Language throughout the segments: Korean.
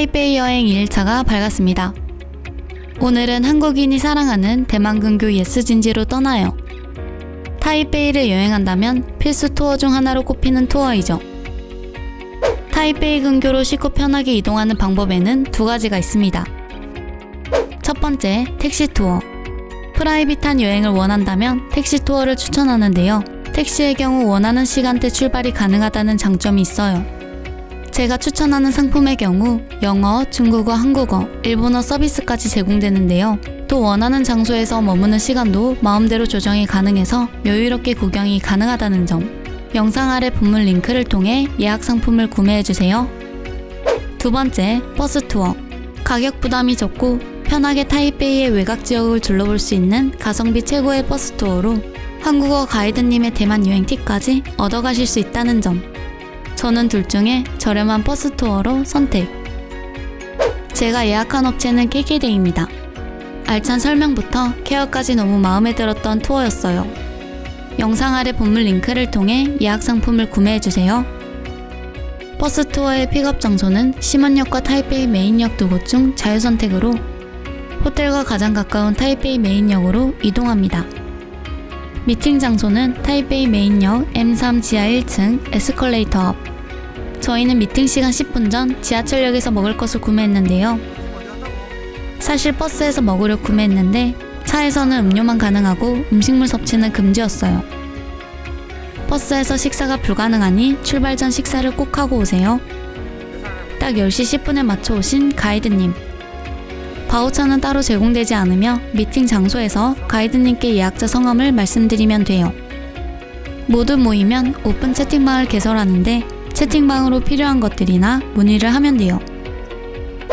타이베이 여행 1일차가 밝았습니다. 오늘은 한국인이 사랑하는 대만 근교 예스진지로 떠나요. 타이베이를 여행한다면 필수 투어 중 하나로 꼽히는 투어이죠. 타이베이 근교로 쉽고 편하게 이동하는 방법에는 두 가지가 있습니다. 첫 번째, 택시 투어. 프라이빗한 여행을 원한다면 택시 투어를 추천하는데요. 택시의 경우 원하는 시간대 출발이 가능하다는 장점이 있어요. 제가 추천하는 상품의 경우 영어, 중국어, 한국어, 일본어 서비스까지 제공되는데요. 또 원하는 장소에서 머무는 시간도 마음대로 조정이 가능해서 여유롭게 구경이 가능하다는 점. 영상 아래 본문 링크를 통해 예약 상품을 구매해주세요. 두 번째, 버스 투어. 가격 부담이 적고 편하게 타이베이의 외곽 지역을 둘러볼 수 있는 가성비 최고의 버스 투어로 한국어 가이드님의 대만 여행 팁까지 얻어가실 수 있다는 점. 저는 둘 중에 저렴한 버스 투어로 선택. 제가 예약한 업체는 깨끼데이입니다. 알찬 설명부터 케어까지 너무 마음에 들었던 투어였어요. 영상 아래 본문 링크를 통해 예약 상품을 구매해주세요. 버스 투어의 픽업 장소는 심원역과 타이페이 메인역 두 곳 중 자유선택으로 호텔과 가장 가까운 타이페이 메인역으로 이동합니다. 미팅 장소는 타이베이 메인역 M3 지하 1층 에스컬레이터 앞. 저희는 미팅 시간 10분 전 지하철역에서 먹을 것을 구매했는데요. 사실 버스에서 먹으려 구매했는데 차에서는 음료만 가능하고 음식물 섭취는 금지였어요. 버스에서 식사가 불가능하니 출발 전 식사를 꼭 하고 오세요. 딱 10시 10분에 맞춰 오신 가이드님. 바우처는 따로 제공되지 않으며 미팅 장소에서 가이드님께 예약자 성함을 말씀드리면 돼요. 모두 모이면 오픈 채팅방을 개설하는데 채팅방으로 필요한 것들이나 문의를 하면 돼요.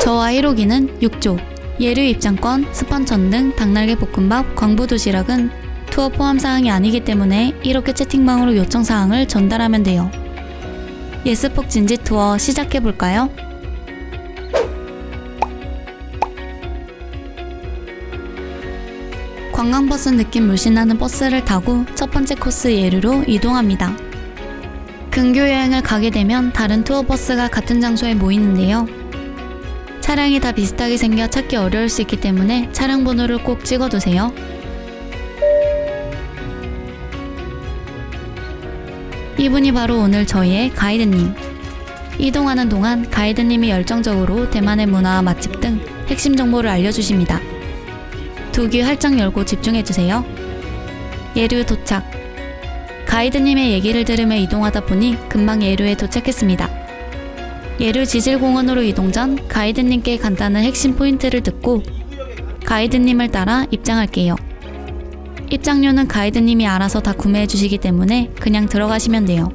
저와 1호기는 6조, 예류 입장권, 스펀 전 등, 닭날개 볶음밥, 광부 도시락은 투어 포함 사항이 아니기 때문에 이렇게 채팅방으로 요청 사항을 전달하면 돼요. 예스폭 진지 투어 시작해 볼까요? 관광버스 느낌 물씬 나는 버스를 타고 첫 번째 코스 예류로 이동합니다. 근교 여행을 가게 되면 다른 투어 버스가 같은 장소에 모이는데요. 차량이 다 비슷하게 생겨 찾기 어려울 수 있기 때문에 차량 번호를 꼭 찍어두세요. 이분이 바로 오늘 저희의 가이드님. 이동하는 동안 가이드님이 열정적으로 대만의 문화와 맛집 등 핵심 정보를 알려주십니다. 두 귀 활짝 열고 집중해주세요. 예류 도착. 가이드님의 얘기를 들으며 이동하다 보니 금방 예류에 도착했습니다. 예류 지질공원으로 이동 전 가이드님께 간단한 핵심 포인트를 듣고 가이드님을 따라 입장할게요. 입장료는 가이드님이 알아서 다 구매해 주시기 때문에 그냥 들어가시면 돼요.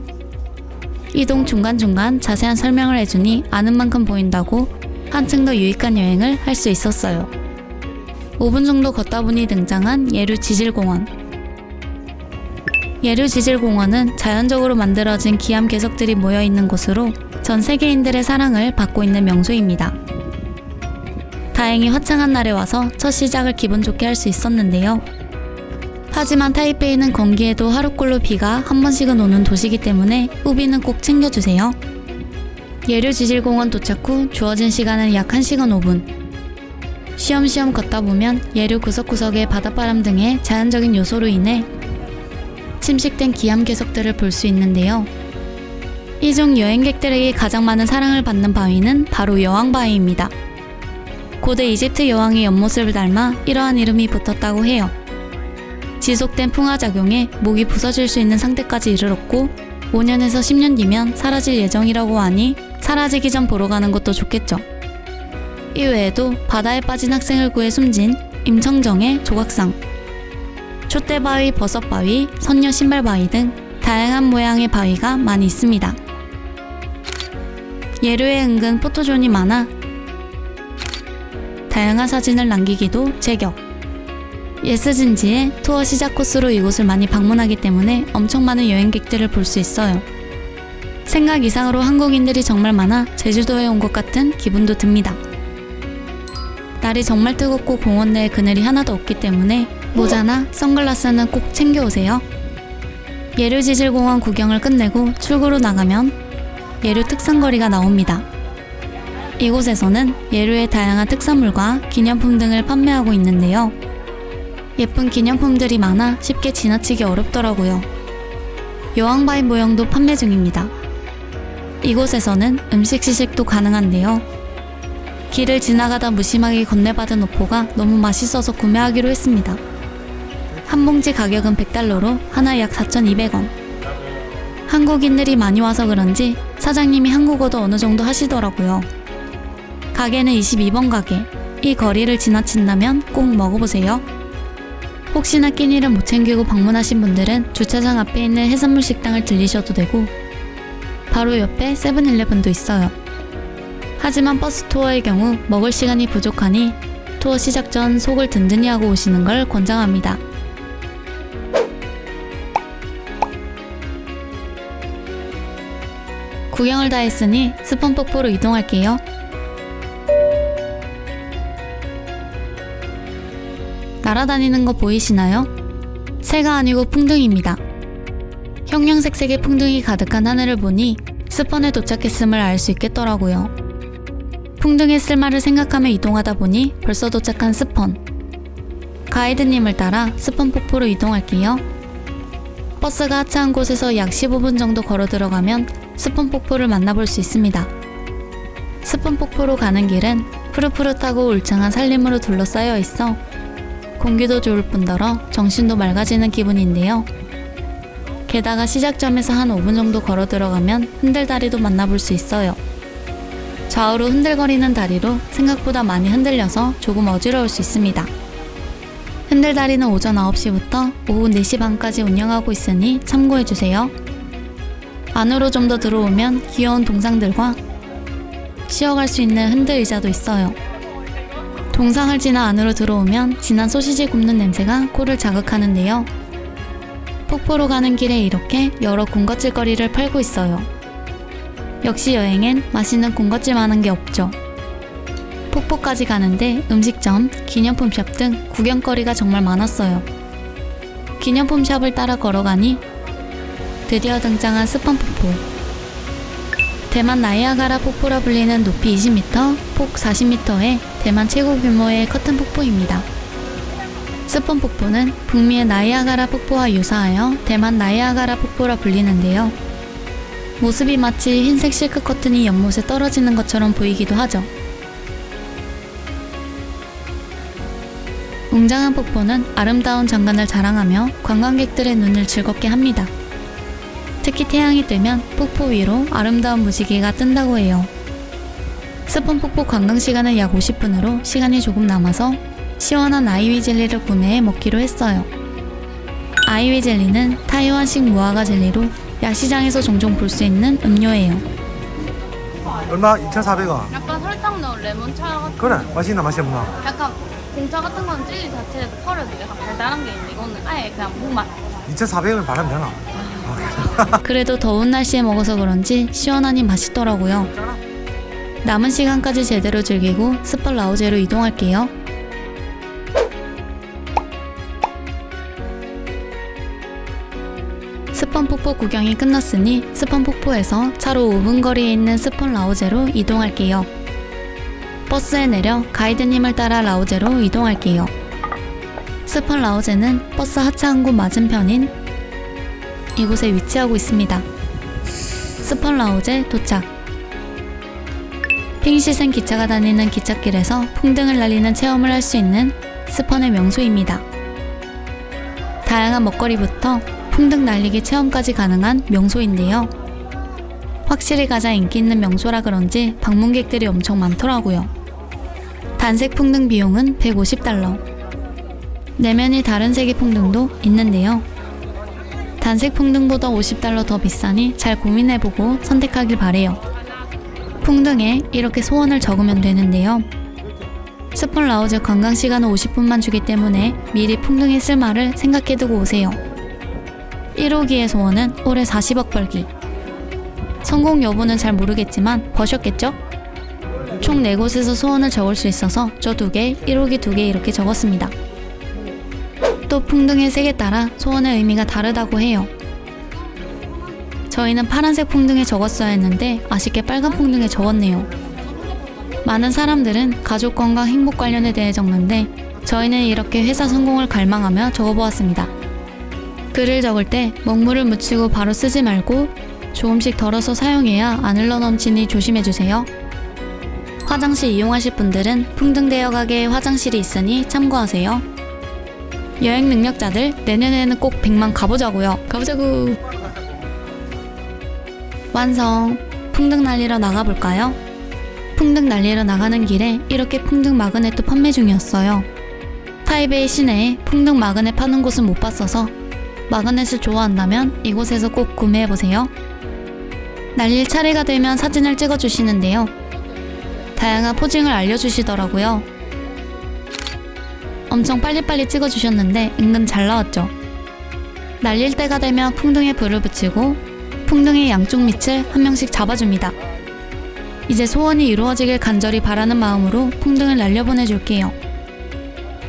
이동 중간중간 자세한 설명을 해주니 아는 만큼 보인다고 한층 더 유익한 여행을 할 수 있었어요. 5분 정도 걷다 보니 등장한 예류 지질공원. 예류 지질공원은 자연적으로 만들어진 기암 개석들이 모여 있는 곳으로 전 세계인들의 사랑을 받고 있는 명소입니다. 다행히 화창한 날에 와서 첫 시작을 기분 좋게 할 수 있었는데요. 하지만 타이베이는 건기에도 하루꼴로 비가 한 번씩은 오는 도시이기 때문에 우비는 꼭 챙겨주세요. 예류 지질공원 도착 후 주어진 시간은 약 1시간 5분. 쉬엄쉬엄 걷다 보면 예류 구석구석의 바닷바람 등의 자연적인 요소로 인해 침식된 기암 개석들을 볼 수 있는데요. 이 중 여행객들에게 가장 많은 사랑을 받는 바위는 바로 여왕 바위입니다. 고대 이집트 여왕의 옆모습을 닮아 이러한 이름이 붙었다고 해요. 지속된 풍화작용에 목이 부서질 수 있는 상태까지 이르렀고 5년에서 10년 뒤면 사라질 예정이라고 하니 사라지기 전 보러 가는 것도 좋겠죠. 이외에도 바다에 빠진 학생을 구해 숨진 임청정의 조각상, 촛대바위, 버섯바위, 선녀 신발바위 등 다양한 모양의 바위가 많이 있습니다. 예류에 은근 포토존이 많아 다양한 사진을 남기기도 제격. 예스진지의 투어 시작 코스로 이곳을 많이 방문하기 때문에 엄청 많은 여행객들을 볼 수 있어요. 생각 이상으로 한국인들이 정말 많아 제주도에 온 것 같은 기분도 듭니다. 날이 정말 뜨겁고 공원 내에 그늘이 하나도 없기 때문에 모자나 선글라스는 꼭 챙겨오세요. 예류지질공원 구경을 끝내고 출구로 나가면 예류 특산거리가 나옵니다. 이곳에서는 예류의 다양한 특산물과 기념품 등을 판매하고 있는데요. 예쁜 기념품들이 많아 쉽게 지나치기 어렵더라고요. 여왕바위 모형도 판매 중입니다. 이곳에서는 음식 시식도 가능한데요. 길을 지나가다 무심하게 건네받은 오포가 너무 맛있어서 구매하기로 했습니다. 한 봉지 가격은 100달러로 하나 약 4,200원. 한국인들이 많이 와서 그런지 사장님이 한국어도 어느 정도 하시더라고요. 가게는 22번 가게. 이 거리를 지나친다면 꼭 먹어보세요. 혹시나 끼니를 못 챙기고 방문하신 분들은 주차장 앞에 있는 해산물 식당을 들리셔도 되고 바로 옆에 세븐일레븐도 있어요. 하지만 버스 투어의 경우 먹을 시간이 부족하니 투어 시작 전 속을 든든히 하고 오시는 걸 권장합니다. 구경을 다 했으니 스펀 폭포로 이동할게요. 날아다니는 거 보이시나요? 새가 아니고 풍등입니다. 형형색색의 풍등이 가득한 하늘을 보니 스펀에 도착했음을 알 수 있겠더라고요. 풍등의 쓸말을 생각하며 이동하다 보니 벌써 도착한 스펀. 가이드님을 따라 스펀 폭포로 이동할게요. 버스가 하차한 곳에서 약 15분 정도 걸어 들어가면 스펀 폭포를 만나볼 수 있습니다. 스펀 폭포로 가는 길은 푸릇푸릇하고 울창한 산림으로 둘러싸여 있어 공기도 좋을 뿐더러 정신도 맑아지는 기분인데요. 게다가 시작점에서 한 5분 정도 걸어 들어가면 흔들다리도 만나볼 수 있어요. 좌우로 흔들거리는 다리로 생각보다 많이 흔들려서 조금 어지러울 수 있습니다. 흔들다리는 오전 9시부터 오후 4시 반까지 운영하고 있으니 참고해주세요. 안으로 좀 더 들어오면 귀여운 동상들과 쉬어갈 수 있는 흔들 의자도 있어요. 동상을 지나 안으로 들어오면 진한 소시지 굽는 냄새가 코를 자극하는데요. 폭포로 가는 길에 이렇게 여러 군것질거리를 팔고 있어요. 역시 여행엔 맛있는 군것질 많은 게 없죠. 폭포까지 가는데 음식점, 기념품샵 등 구경거리가 정말 많았어요. 기념품샵을 따라 걸어가니 드디어 등장한 스펀 폭포. 대만 나이아가라 폭포라 불리는 높이 20m, 폭 40m의 대만 최고 규모의 커튼 폭포입니다. 스펀 폭포는 북미의 나이아가라 폭포와 유사하여 대만 나이아가라 폭포라 불리는데요. 모습이 마치 흰색 실크 커튼이 연못에 떨어지는 것처럼 보이기도 하죠. 웅장한 폭포는 아름다운 장관을 자랑하며 관광객들의 눈을 즐겁게 합니다. 특히 태양이 뜨면 폭포 위로 아름다운 무지개가 뜬다고 해요. 스펀 폭포 관광 시간은 약 50분으로 시간이 조금 남아서 시원한 아이위 젤리를 구매해 먹기로 했어요. 아이위 젤리는 타이완식 무화과 젤리로 야시장에서 종종 볼 수 있는 음료예요. 얼마? 2,400원. 약간 설탕 넣은 레몬차 같은 그래, 맛있나 맛있나? 약간 공차 같은 건 젤리 자체에도 펄에도 약간 달달한 게 있는데 이거는 아예 그냥 무맛 2,400원 바르면 되나? 아, 그래도 더운 날씨에 먹어서 그런지 시원하니 맛있더라고요. 남은 시간까지 제대로 즐기고 스팟 라우제로 이동할게요. 스펀 폭포 구경이 끝났으니 스펀 폭포에서 차로 5분 거리에 있는 스펀 라우제로 이동할게요. 버스에 내려 가이드님을 따라 라우제로 이동할게요. 스펀 라우제는 버스 하차한 곳 맞은편인 이곳에 위치하고 있습니다. 스펀 라우제 도착. 핑시생 기차가 다니는 기찻길에서 풍등을 날리는 체험을 할 수 있는 스펀의 명소입니다. 다양한 먹거리부터 풍등 날리기 체험까지 가능한 명소인데요. 확실히 가장 인기 있는 명소라 그런지 방문객들이 엄청 많더라고요. 단색 풍등 비용은 150달러. 내면이 다른 색의 풍등도 있는데요. 단색 풍등보다 50달러 더 비싸니 잘 고민해보고 선택하길 바래요. 풍등에 이렇게 소원을 적으면 되는데요. 스폰 라우즈 관광 시간은 50분만 주기 때문에 미리 풍등에 쓸 말을 생각해두고 오세요. 1호기의 소원은 올해 40억 벌기. 성공 여부는 잘 모르겠지만 버셨겠죠? 총 4곳에서 소원을 적을 수 있어서 저두 개, 1호기 두개 이렇게 적었습니다. 또 풍등의 색에 따라 소원의 의미가 다르다고 해요. 저희는 파란색 풍등에 적었어야 했는데 아쉽게 빨간 풍등에 적었네요. 많은 사람들은 가족 건강 행복 관련에 대해 적는데 저희는 이렇게 회사 성공을 갈망하며 적어보았습니다. 글을 적을 때 먹물을 묻히고 바로 쓰지 말고 조금씩 덜어서 사용해야 안 흘러 넘치니 조심해주세요. 화장실 이용하실 분들은 풍등되어 가게 화장실이 있으니 참고하세요. 여행 능력자들 내년에는 꼭 100만 가보자고요. 가보자고. 완성. 풍등 날리러 나가볼까요? 풍등 날리러 나가는 길에 이렇게 풍등 마그넷도 판매 중이었어요. 타이베이 시내에 풍등 마그넷 파는 곳은 못 봤어서 마그넷을 좋아한다면 이곳에서 꼭 구매해보세요. 날릴 차례가 되면 사진을 찍어주시는데요. 다양한 포징을 알려주시더라고요. 엄청 빨리빨리 찍어주셨는데 은근 잘 나왔죠. 날릴 때가 되면 풍등에 불을 붙이고 풍등의 양쪽 밑을 한 명씩 잡아줍니다. 이제 소원이 이루어지길 간절히 바라는 마음으로 풍등을 날려보내줄게요.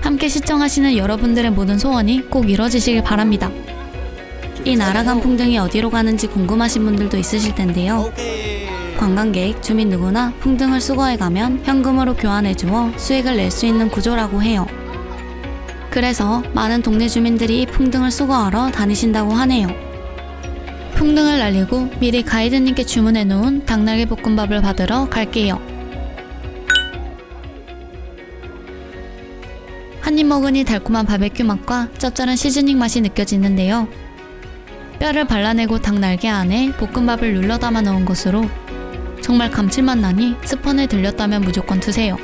함께 시청하시는 여러분들의 모든 소원이 꼭 이루어지시길 바랍니다. 이 날아간 풍등이 어디로 가는지 궁금하신 분들도 있으실 텐데요. 관광객, 주민 누구나 풍등을 수거해 가면 현금으로 교환해 주어 수익을 낼 수 있는 구조라고 해요. 그래서 많은 동네 주민들이 풍등을 수거하러 다니신다고 하네요. 풍등을 날리고 미리 가이드님께 주문해 놓은 닭날개 볶음밥을 받으러 갈게요. 한 입 먹으니 달콤한 바베큐 맛과 짭짤한 시즈닝 맛이 느껴지는데요. 뼈를 발라내고 닭날개 안에 볶음밥을 눌러 담아 넣은 것으로 정말 감칠맛 나니 스펀에 들렸다면 무조건 드세요.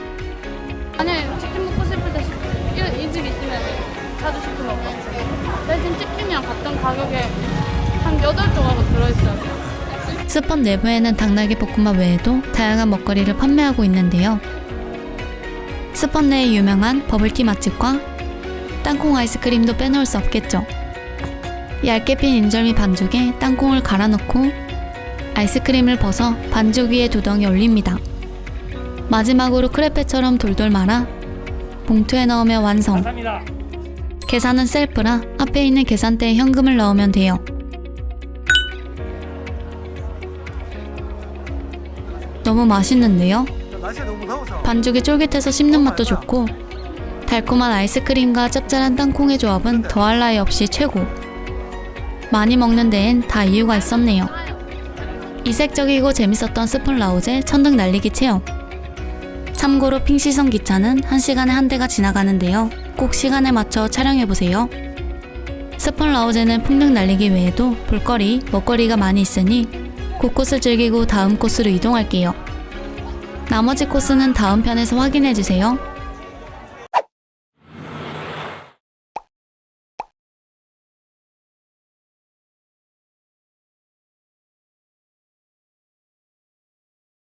스펀 내부에는 닭날개 볶음밥 외에도 다양한 먹거리를 판매하고 있는데요. 스펀 내에 유명한 버블티 맛집과 땅콩 아이스크림도 빼놓을 수 없겠죠. 얇게 핀 인절미 반죽에 땅콩을 갈아 넣고 아이스크림을 벗어 반죽 위에 두덩이 올립니다. 마지막으로 크레페처럼 돌돌 말아 봉투에 넣으면 완성. 계산은 셀프라 앞에 있는 계산대에 현금을 넣으면 돼요. 너무 맛있는데요? 반죽이 쫄깃해서 씹는 맛도 좋고 달콤한 아이스크림과 짭짤한 땅콩의 조합은 더할 나위 없이 최고. 많이 먹는 데엔 다 이유가 있었네요. 이색적이고 재밌었던 스푼 라우제 천등 날리기 체험. 참고로 핑시선 기차는 1시간에 한 대가 지나가는데요. 꼭 시간에 맞춰 촬영해보세요. 스푼 라우제는 풍등 날리기 외에도 볼거리, 먹거리가 많이 있으니 곳곳을 즐기고 다음 코스로 이동할게요. 나머지 코스는 다음 편에서 확인해주세요.